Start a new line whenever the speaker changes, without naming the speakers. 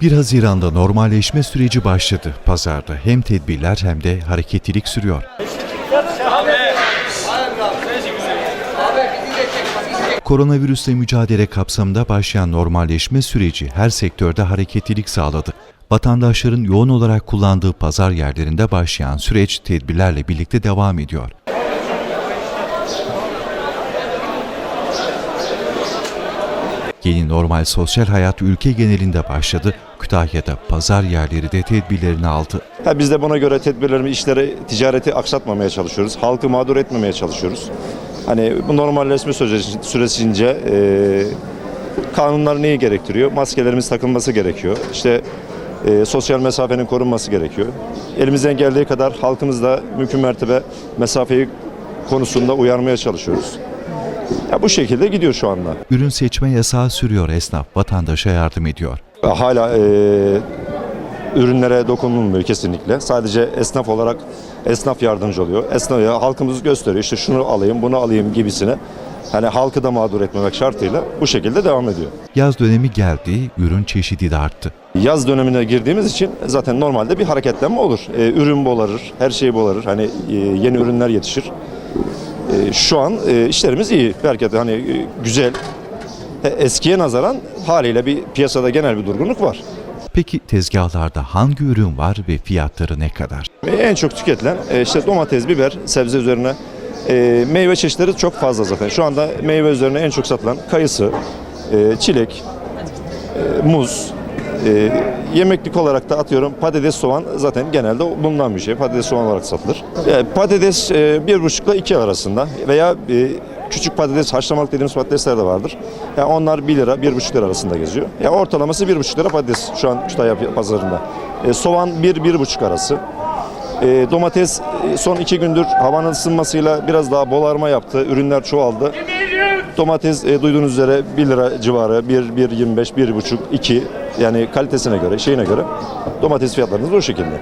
1 Haziran'da normalleşme süreci başladı. Pazarda hem tedbirler hem de hareketlilik sürüyor. Koronavirüsle mücadele kapsamında başlayan normalleşme süreci her sektörde hareketlilik sağladı. Vatandaşların yoğun olarak kullandığı pazar yerlerinde başlayan süreç tedbirlerle birlikte devam ediyor. Yeni normal sosyal hayat ülke genelinde başladı. Kütahya'da pazar yerleri de tedbirlerini aldı.
Ha, biz de buna göre tedbirlerimi, işleri, ticareti aksatmamaya çalışıyoruz. Halkı mağdur etmemeye çalışıyoruz. Hani bu normalleşme süresince e, kanunlar neyi gerektiriyor? Maskelerimiz takılması gerekiyor. İşte e, sosyal mesafenin korunması gerekiyor. Elimizden geldiği kadar halkımız da mümkün mertebe mesafeyi konusunda uyarmaya çalışıyoruz. Ya bu şekilde gidiyor şu anda.
Ürün seçme yasağı sürüyor esnaf, vatandaşa yardım ediyor.
Hala e, ürünlere dokunulmuyor kesinlikle. Sadece esnaf olarak esnaf yardımcı oluyor. Esnaf halkımız gösteriyor. İşte şunu alayım, bunu alayım gibisine. Hani halkı da mağdur etmemek şartıyla bu şekilde devam ediyor.
Yaz dönemi geldi, ürün çeşidi de arttı.
Yaz dönemine girdiğimiz için zaten normalde bir hareketlenme olur. E, ürün bolarır, her şey bolarır. Hani e, yeni ürünler yetişir. Şu an e, işlerimiz iyi. Belki de hani e, güzel. E, eskiye nazaran haliyle bir piyasada genel bir durgunluk var.
Peki tezgahlarda hangi ürün var ve fiyatları ne kadar?
En çok tüketilen işte domates, biber, sebze üzerine meyve çeşitleri çok fazla zaten. Şu anda meyve üzerine en çok satılan kayısı, çilek, muz, e, yemeklik olarak da atıyorum patates, soğan zaten genelde bulunan bir şey. Patates, soğan olarak satılır. E, patates e, bir buçukla iki arasında veya e, küçük patates, haşlamalık dediğimiz patatesler de vardır. Yani onlar 1 lira, bir buçuk lira arasında geziyor. Ya ortalaması bir buçuk lira patates şu an Kütahya pazarında. E, soğan bir, bir buçuk arası. E, domates e, son iki gündür havanın ısınmasıyla biraz daha bolarma yaptı. Ürünler çoğaldı. Domates e, duyduğunuz üzere 1 lira civarı, 1, 1, 25, 1,5, 2 yani kalitesine göre, şeyine göre domates fiyatlarımız bu şekilde.